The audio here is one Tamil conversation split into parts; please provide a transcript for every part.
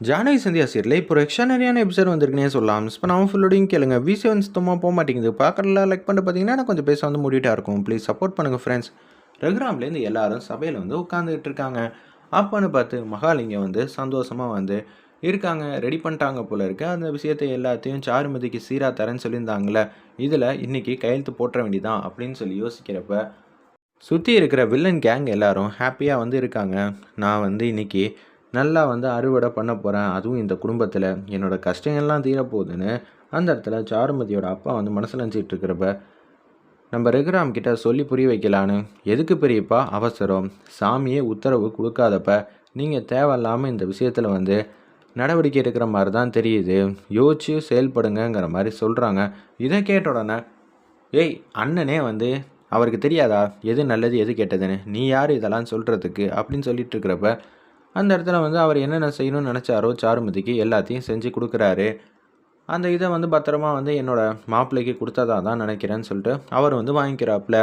ஜானகி சந்தியா சீரில் இப்போ எக்ஸ்ட்ரானரியான எபிசோட் வந்திருக்குனே சொல்லலாம். மிஸ் பண்ணாமல் ஃபுல்லோடையும் கேளுங்க. விசி வந்து சுத்தமாக போக மாட்டேங்குது. பார்க்கறதுல லைக் பண்ணிட்டு பார்த்தீங்கன்னா எனக்கு கொஞ்சம் பேச வந்து மூடிட்டா இருக்கும். ப்ளீஸ் சப்போர்ட் பண்ணுங்கள் ஃப்ரெண்ட்ஸ் ரகுராம்லேருந்து எல்லாரும் சபையில் வந்து உட்காந்துக்கிட்டு இருக்காங்க. அப்போன்னு பார்த்து மகாலிங்கம் வந்து சந்தோஷமாக வந்து இருக்காங்க. ரெடி பண்ணிட்டாங்க போல இருக்கு. அந்த விஷயத்தை எல்லாத்தையும் சாருமதிக்கு சீராக தரேன்னு சொல்லியிருந்தாங்களே இதில் இன்னைக்கு கையெழுத்து போட்ட வேண்டிதான் அப்படின்னு சொல்லி யோசிக்கிறப்ப சுற்றி இருக்கிற வில்லன் கேங் எல்லாரும் ஹாப்பியாக வந்து இருக்காங்க. நான் வந்து இன்னைக்கு நல்லா வந்து அறுவடை பண்ண போகிறேன் அதுவும் இந்த குடும்பத்தில் என்னோடய கஷ்டங்கள்லாம் தீரப்போகுதுன்னு அந்த இடத்துல சாருமதியோட அப்பா வந்து மனசில் நினச்சிட்டு இருக்கிறப்ப நம்ம ரகுராம் கிட்ட சொல்லி புரிய வைக்கலான்னு. எதுக்கு பெரியப்பா? அவசரம். சாமியே உத்தரவு கொடுக்காதப்ப நீங்கள் தேவையில்லாமல் இந்த விஷயத்தில் வந்து நடவடிக்கை எடுக்கிற மாதிரி தான் தெரியுது. யோசிச்சு செயல்படுங்கங்கிற மாதிரி சொல்கிறாங்க இதை கேட்ட உடனே ஏய் அண்ணனே வந்து அவருக்கு தெரியாதா? எது நல்லது எது கெட்டதுன்னு? நீ யார் இதெல்லாம் சொல்கிறதுக்கு அப்படின்னு சொல்லிட்டு இருக்கிறப்ப அந்த இடத்துல வந்து அவர் என்னென்ன செய்யணும்னு நினச்சாரோ சாருமதிக்கு எல்லாத்தையும் செஞ்சு கொடுக்குறாரு. அந்த இதை வந்து பத்திரமா வந்து என்னோடய மாப்பிள்ளைக்கு கொடுத்ததா தான் நினைக்கிறேன்னு சொல்லிட்டு அவர் வந்து வாங்கிக்கிறாப்புல.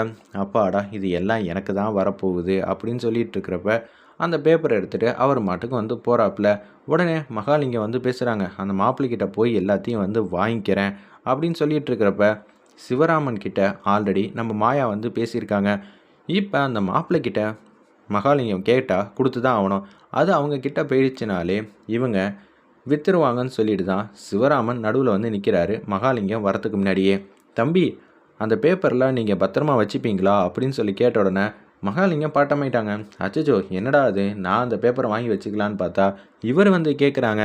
அப்பாடா இது எல்லாம் எனக்கு தான் வரப்போகுது அப்படின்னு சொல்லிட்டு இருக்கிறப்ப அந்த பேப்பரை எடுத்துகிட்டு அவர் மாட்டுக்கு வந்து போகிறாப்புல உடனே மகாலிங்கம் வந்து பேசுகிறாங்க அந்த மாப்பிள்ளைக்கிட்ட போய் எல்லாத்தையும் வந்து வாங்கிக்கிறேன் அப்படின்னு சொல்லிட்டு இருக்கிறப்ப சிவராமன் கிட்ட ஆல்ரெடி நம்ம மாயா வந்து பேசியிருக்காங்க. இப்போ அந்த மாப்பிள்ளைக்கிட்ட மகாலிங்கம் கேட்டால் கொடுத்து தான் ஆகணும் அது அவங்க கிட்ட போயிடுச்சுனாலே இவங்க வித்துருவாங்கன்னு சொல்லிட்டு தான் சிவராமன் நடுவில் வந்து நிற்கிறாரு மகாலிங்கம் வரத்துக்கு முன்னாடியே. தம்பி அந்த பேப்பரில் நீங்கள் பத்திரமா வச்சுப்பீங்களா? அப்படின்னு சொல்லி கேட்ட உடனே மகாலிங்கம் பாட்டமாயிட்டாங்க. அச்சச்சோ என்னடா அது? நான் அந்த பேப்பரை வாங்கி வச்சுக்கலான்னு பார்த்தா இவர் வந்து கேட்குறாங்க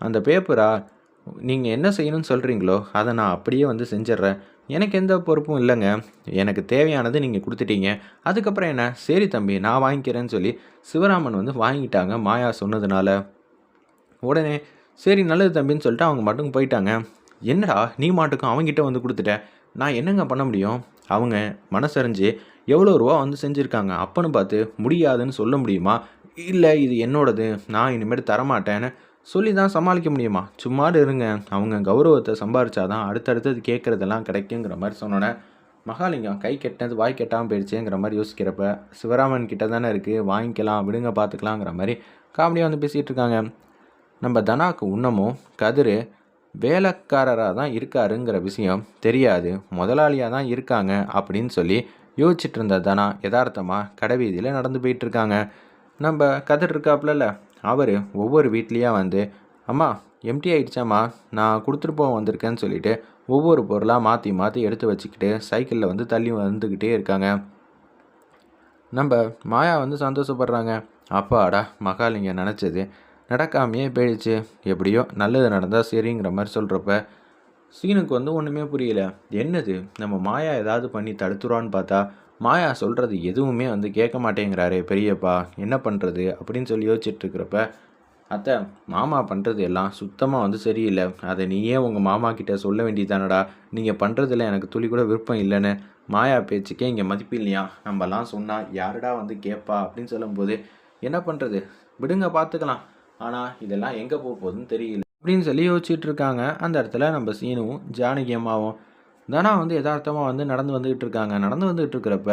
அந்த பேப்பரா நீங்கள் என்ன செய்யணும்னு சொல்கிறீங்களோ அதை நான் அப்படியே வந்து செஞ்சிட்றேன். எனக்கு எந்த பொறுப்பும் இல்லைங்க. எனக்கு தேவையானது நீங்கள் கொடுத்துட்டீங்க. அதுக்கப்புறம் என்ன? சரி தம்பி நான் வாங்கிக்கிறேன்னு சொல்லி சிவராமன் வந்து வாங்கிட்டாங்க மாயா சொன்னதுனால. உடனே சரி நல்லது தம்பின்னு சொல்லிட்டு அவங்க மட்டும் போயிட்டாங்க. என்னடா நீ மாட்டுக்கும் அவங்ககிட்ட வந்து கொடுத்துட்ட? நான் என்னங்க பண்ண முடியும்? அவங்க மனசறிஞ்சு எவ்வளோ ரூபா வந்து செஞ்சுருக்காங்க? அப்பன்னு பார்த்து முடியாதுன்னு சொல்ல முடியுமா? இல்லை இது என்னோடது. நான் இனிமேல் தரமாட்டேன்னு சொல்லி தான் சமாளிக்க முடியுமா? சும்மாடு இருங்க. அவங்க கௌரவத்தை சம்பாரிச்சாதான் அடுத்தடுத்தது கேட்குறதெல்லாம் கிடைக்குங்கிற மாதிரி சொன்னோன்னே மகாலிங்கம் கை கெட்டது வாய் கெட்டாமல் போயிடுச்சுங்கிற மாதிரி யோசிக்கிறப்ப சிவராமன் கிட்ட தானே இருக்குது வாங்கிக்கலாம் விடுங்க பார்த்துக்கலாங்கிற மாதிரி காமெடியாக வந்து பேசிகிட்டு இருக்காங்க. நம்ம தனாக்கு இன்னமும் கதிர் வேலைக்காரராக தான் இருக்காருங்கிற விஷயம் தெரியாது. முதலாளியாக தான் இருக்காங்க அப்படின்னு சொல்லி யோசிச்சுட்டு இருந்த தனா யதார்த்தமாக கடைவீதியில் நடந்து போயிட்டுருக்காங்க நம்ம கதிர் இருக்காப்புலல அவர் ஒவ்வொரு வீட்லேயும் வந்து அம்மா எம்டி ஆகிடுச்சாம்மா நான் கொடுத்துட்டு போக வந்திருக்கேன்னு சொல்லிட்டு ஒவ்வொரு பொருளாக மாற்றி மாற்றி எடுத்து வச்சுக்கிட்டு சைக்கிளில் வந்து தள்ளி வந்துக்கிட்டே இருக்காங்க. நம்ம மாயா வந்து சந்தோஷப்படுறாங்க. அப்பாடா மகாலிங்க நினச்சது நடக்காமையே போயிடுச்சு. எப்படியோ நல்லது நடந்தால் சரிங்கிற மாதிரி சொல்கிறப்ப சீனுக்கு வந்து ஒன்றுமே புரியல. என்னது நம்ம மாயா ஏதாவது பண்ணி தடுத்துறான்னு பார்த்தா மாயா சொல்கிறது எதுவுமே வந்து கேட்க மாட்டேங்கிறாரே பெரியப்பா என்ன பண்ணுறது அப்படின்னு சொல்லி யோசிச்சுட்டு இருக்கிறப்ப அத்தை மாமா பண்ணுறது எல்லாம் சுத்தமாக வந்து சரியில்லை. அதை நீயே உங்கள் மாமா கிட்டே சொல்ல வேண்டியதானடா. நீங்கள் பண்ணுறதுல எனக்கு துளி கூட விருப்பம் இல்லைன்னு. மாயா பேச்சுக்கே இங்கே மதிப்பு இல்லையா? நம்மலாம் சொன்னால் யாருடா வந்து கேட்பா அப்படின்னு சொல்லும்போது என்ன பண்ணுறது விடுங்க பார்த்துக்கலாம் ஆனால் இதெல்லாம் எங்கே போக போகுதுன்னு தெரியல. அப்படின்னு சொல்லி யோசிச்சுட்டு இருக்காங்க அந்த இடத்துல நம்ம சீனுவும் ஜானகி அம்மாவும் தனா வந்து யதார்த்தமாக வந்து நடந்து வந்துக்கிட்டு இருக்காங்க. நடந்து வந்துகிட்டு இருக்கிறப்ப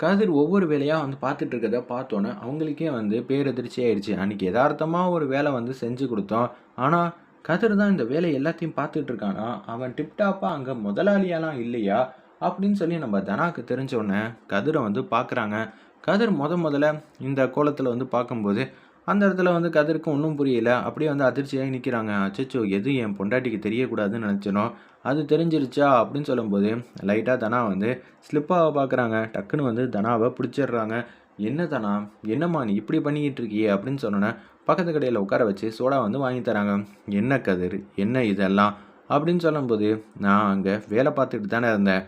கதிர் ஒவ்வொரு வேலையாக வந்து பார்த்துட்டு இருக்கிறத பார்த்தோன்னே அவங்களுக்கே வந்து பேரதிர்ச்சி ஆயிடுச்சு. அன்றைக்கி யதார்த்தமாக ஒரு வேலை வந்து செஞ்சு கொடுத்தோம். ஆனால் கதிர் தான் இந்த வேலை எல்லாத்தையும் பார்த்துட்டு இருக்கானா? அவன் டிப்டாப்பாக அங்கே முதலாளியாலாம் இல்லையா? அப்படின்னு சொல்லி நம்ம தனாக்கு தெரிஞ்சோடனே கதிரை வந்து பார்க்குறாங்க. கதிர் முத முதல்ல இந்த கோலத்தில் வந்து பார்க்கும்போது அந்த இடத்துல வந்து கதிருக்கு ஒன்றும் புரியல. அப்படியே வந்து அதிர்ச்சியாகி நிற்கிறாங்க அச்சச்சோ எது என் பொண்டாட்டிக்கு தெரியக்கூடாதுன்னு நினச்சனோ? அது தெரிஞ்சிருச்சா? அப்படின்னு சொல்லும்போது லைட்டாக தனா வந்து ஸ்லிப்பாக பார்க்குறாங்க டக்குன்னு வந்து தனாவை பிடிச்சிடுறாங்க. என்ன தனா? என்னம்மா நீ இப்படி பண்ணிக்கிட்டு இருக்கியே? அப்படின்னு சொன்னோன்னே பக்கத்து கடையில் உட்கார வச்சு சோடா வந்து வாங்கி தராங்க. என்ன கதிர்? என்ன இதெல்லாம்? அப்படின்னு சொல்லும்போது நான் அங்கே வேலை பார்த்துக்கிட்டு தானே இருந்தேன்.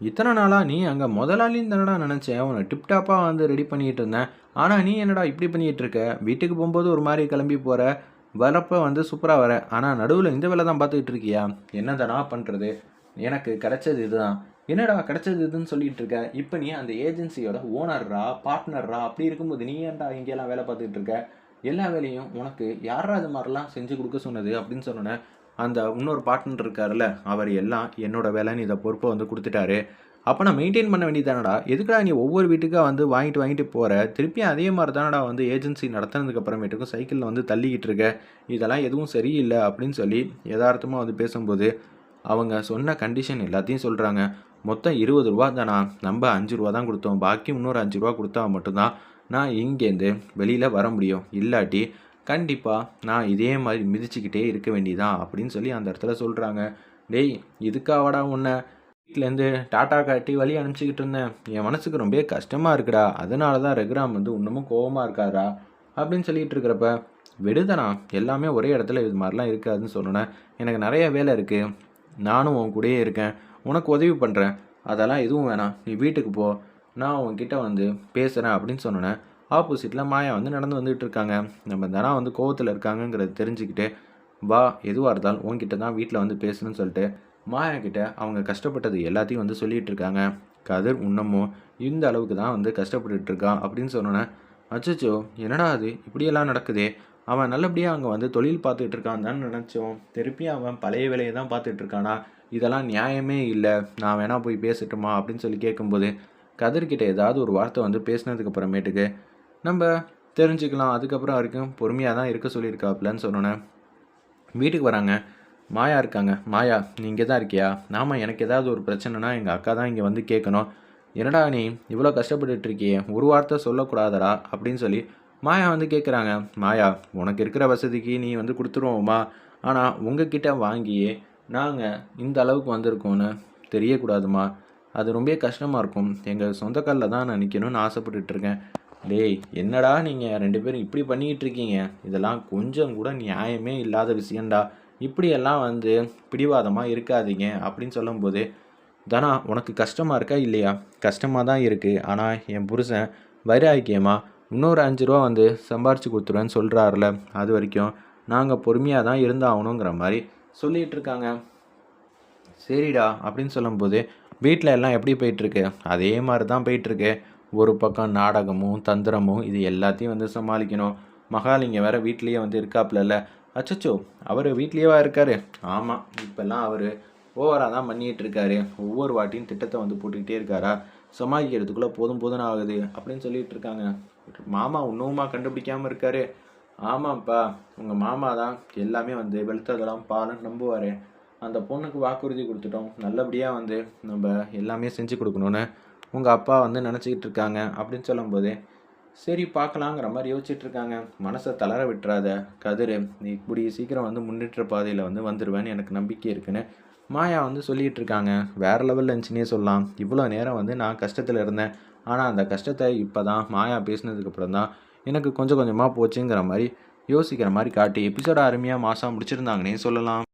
இத்தனை நாளாக நீ அங்கே முதலாளின்னு தானடா நினச்சேன் உன்னை டிப்டாப்பாக வந்து ரெடி பண்ணிகிட்டு இருந்தேன். ஆனால் நீ என்னடா இப்படி பண்ணிகிட்டு இருக்க? வீட்டுக்கு போகும்போது ஒரு மாதிரி கிளம்பி போகிற வரப்போ வந்து சூப்பராக வர. ஆனால் நடுவில் இந்த வேலை தான் பார்த்துக்கிட்டு இருக்கியா? என்னதானா பண்ணுறது எனக்கு கிடைச்சது இதுதான். என்னடா கிடைச்சது இதுன்னு சொல்லிட்டு இருக்க? இப்போ நீ அந்த ஏஜென்சியோட ஓனர்ரா பார்ட்னர்ரா? அப்படி இருக்கும்போது நீ ஏன்டா இங்கெல்லாம் வேலை பார்த்துக்கிட்டு இருக்க? எல்லா வேலையும் உனக்கு யாரா அது மாதிரிலாம் செஞ்சு கொடுக்க சொன்னது அப்படின்னு சொன்னோன்னே அந்த இன்னொரு பார்ட்னர் இருக்காருல்ல அவர் எல்லாம் என்னோட வேலைன்னு இதை பொறுப்பை வந்து கொடுத்துட்டாரு. அப்போ நான் மெயின்டைன் பண்ண வேண்டியதானடா எதுக்குடா நீ ஒவ்வொரு வீட்டுக்காக வந்து வாங்கிட்டு வாங்கிட்டு போகிற திருப்பியும் அதே மாதிரி தானடா வந்து ஏஜென்சி நடத்தினதுக்கு அப்புறமேட்டுக்கும் சைக்கிளில் வந்து தள்ளிக்கிட்டு இருக்க? இதெல்லாம் எதுவும் சரியில்லை அப்படின்னு சொல்லி யதார்த்தமாக வந்து பேசும்போது அவங்க சொன்ன கண்டிஷன் எல்லாத்தையும் சொல்கிறாங்க மொத்தம் இருபது ரூபா தானா? நம்ம அஞ்சு ரூபா தான் கொடுத்தோம். பாக்கி இன்னொரு அஞ்சு ரூபா கொடுத்தா மட்டும்தான் நான் இங்கேருந்து வெளியில் வர முடியும். இல்லாட்டி கண்டிப்பாக நான் இதே மாதிரி மிதிச்சுக்கிட்டே இருக்க வேண்டியதான் அப்படின்னு சொல்லி அந்த இடத்துல சொல்கிறாங்க டேய் இதுக்காவடா உன்னை வீட்டிலேருந்து டாட்டா காட்டி வழி அனுப்பிச்சிக்கிட்டு இருந்தேன். என் மனசுக்கு ரொம்ப கஷ்டமாக இருக்குடா. அதனால தான் ரெகுராம் வந்து இன்னமும் கோபமாக இருக்காரா? அப்படின்னு சொல்லிட்டு இருக்கிறப்ப விடுதனா எல்லாமே ஒரே இடத்துல இது மாதிரிலாம் இருக்காதுன்னு சொன்னேன் எனக்கு நிறைய வேலை இருக்குது நானும் உன் கூடயே இருக்கேன். உனக்கு உதவி பண்ணுறேன் அதெல்லாம் எதுவும் வேணாம். நீ வீட்டுக்கு போ. நான் உன்கிட்ட வந்து பேசுகிறேன் அப்படின்னு சொன்னேன் ஆப்போசிட்டில் மாயா வந்து நடந்து வந்துட்டு இருக்காங்க நம்ம தனா வந்து கோவத்தில் இருக்காங்கங்கிறத தெரிஞ்சுக்கிட்டு வா எதுவாக இருந்தாலும் உன்கிட்ட தான் வீட்டில் வந்து பேசணும்னு சொல்லிட்டு மாயா கிட்ட அவங்க கஷ்டப்பட்டது எல்லாத்தையும் வந்து சொல்லிகிட்டு இருக்காங்க கதிர் இன்னமும் இந்த அளவுக்கு தான் வந்து கஷ்டப்பட்டுட்டு இருக்கான் அப்படின்னு சொன்னோன்னே அச்சச்சோ என்னடா அது? இப்படியெல்லாம் நடக்குதே. அவன் நல்லபடியாக அங்கே வந்து தொழில் பார்த்துட்டு இருக்கான் தான் நினச்சோம். திருப்பி அவன் பழைய வேலையை தான் பார்த்துட்டு இருக்கானா இதெல்லாம் நியாயமே இல்லை. நான் வேணா போய் பேசட்டுமா? அப்படின்னு சொல்லி கேட்கும்போது கதிர்கிட்ட ஏதாவது ஒரு வார்த்தை வந்து பேசினதுக்கு அப்புறமேட்டுக்கு நம்ம தெரிஞ்சுக்கலாம். அதுக்கப்புறம் வரைக்கும் பொறுமையாக தான் இருக்க சொல்லியிருக்காப்லன்னு சொன்னோன்னே வீட்டுக்கு வராங்க. மாயா இருக்காங்க. மாயா நீ இங்கே தான் இருக்கியா? நாம எனக்கு ஏதாவது ஒரு பிரச்சனைனா எங்கள் அக்கா தான் இங்கே வந்து கேட்கணும். என்னடா நீ இவ்வளோ கஷ்டப்பட்டுட்டு இருக்கியே? ஒரு வார்த்தை சொல்லக்கூடாதடா அப்படின்னு சொல்லி மாயா வந்து கேட்குறாங்க. மாயா உனக்கு இருக்கிற வசதிக்கு நீ வந்து கொடுத்துருவோமா? ஆனால் உங்ககிட்ட வாங்கியே நாங்கள் இந்த அளவுக்கு வந்திருக்கோன்னு தெரியக்கூடாதுமா? அது ரொம்ப கஷ்டமாக இருக்கும். எங்கள் சொந்த காலில் தான் நான் நிற்கணும்னு ஆசைப்பட்டுட்ருக்கேன் டேய் என்னடா நீங்கள் ரெண்டு பேரும் இப்படி பண்ணிக்கிட்டு இருக்கீங்க இதெல்லாம் கொஞ்சம் கூட நியாயமே இல்லாத விஷயம்டா. இப்படியெல்லாம் வந்து பிடிவாதமாக இருக்காதீங்க அப்படின்னு சொல்லும்போது தானா உனக்கு கஷ்டமாக இருக்கா இல்லையா? கஷ்டமாக தான் இருக்குது ஆனால் என் புருஷன் வைராக்கியமாக இன்னொரு அஞ்சு ரூபா வந்து சம்பாரித்து கொடுத்துருவேன்னு சொல்கிறாருல அது வரைக்கும் நாங்கள் பொறுமையாக தான் இருந்தாகணுங்கிற மாதிரி சொல்லிகிட்டு இருக்காங்க சரிடா அப்படின்னு சொல்லும்போது வீட்டில் எல்லாம் எப்படி போயிட்டுருக்கு? அதே மாதிரி தான் போயிட்டுருக்கு. ஒரு பக்கம் நாடகமும் தந்திரமும் இது எல்லாத்தையும் வந்து சமாளிக்கணும். மகாலிங்க வேறு வீட்லேயே வந்து இருக்காப்புலல்ல அச்சச்சோ அவர் வீட்லேயேவா இருக்காரு? ஆமாம் இப்போல்லாம் அவர் ஓவராக தான் பண்ணிகிட்டு இருக்காரு. ஒவ்வொரு வாட்டியும் திட்டத்தை வந்து போட்டுக்கிட்டே இருக்காரா? சமாளிக்கிறதுக்குள்ளே போதும் போதும் ஆகுது அப்படின்னு சொல்லிட்டு இருக்காங்க. மாமா இன்னுமா கண்டுபிடிக்காமல் இருக்காரு. ஆமாம்ப்பா உங்கள் மாமா தான் எல்லாமே வந்து வெளுத்ததெல்லாம் பாலன்னு நம்புவார். அந்த பொண்ணுக்கு வாக்குறுதி கொடுத்துட்டோம். நல்லபடியாக வந்து நம்ம எல்லாமே செஞ்சு கொடுக்கணுன்னு உங்கள் அப்பா வந்து நினச்சிக்கிட்டு இருக்காங்க அப்படின்னு சொல்லும்போது சரி பார்க்கலாங்கிற மாதிரி யோசிச்சுட்டு இருக்காங்க. மனசை தளர விட்டுறாத கதிர் நீ இப்படி சீக்கிரம் வந்து முன்னேற்ற பாதையில் வந்து வந்துடுவேன்னு எனக்கு நம்பிக்கை இருக்குன்னு மாயா வந்து சொல்லிகிட்டு இருக்காங்க. வேறு லெவலில் இருந்துச்சுன்னே சொல்லலாம். இவ்வளோ நேரம் வந்து நான் கஷ்டத்தில் இருந்தேன். ஆனால் அந்த கஷ்டத்தை இப்போ தான் மாயா பேசினதுக்கப்புறம் தான் எனக்கு கொஞ்சம் கொஞ்சமாக போச்சுங்கிற மாதிரி யோசிக்கிற மாதிரி காட்டி எபிசோட அருமையாக மாதம் முடிச்சிருந்தாங்கன்னே சொல்லலாம்.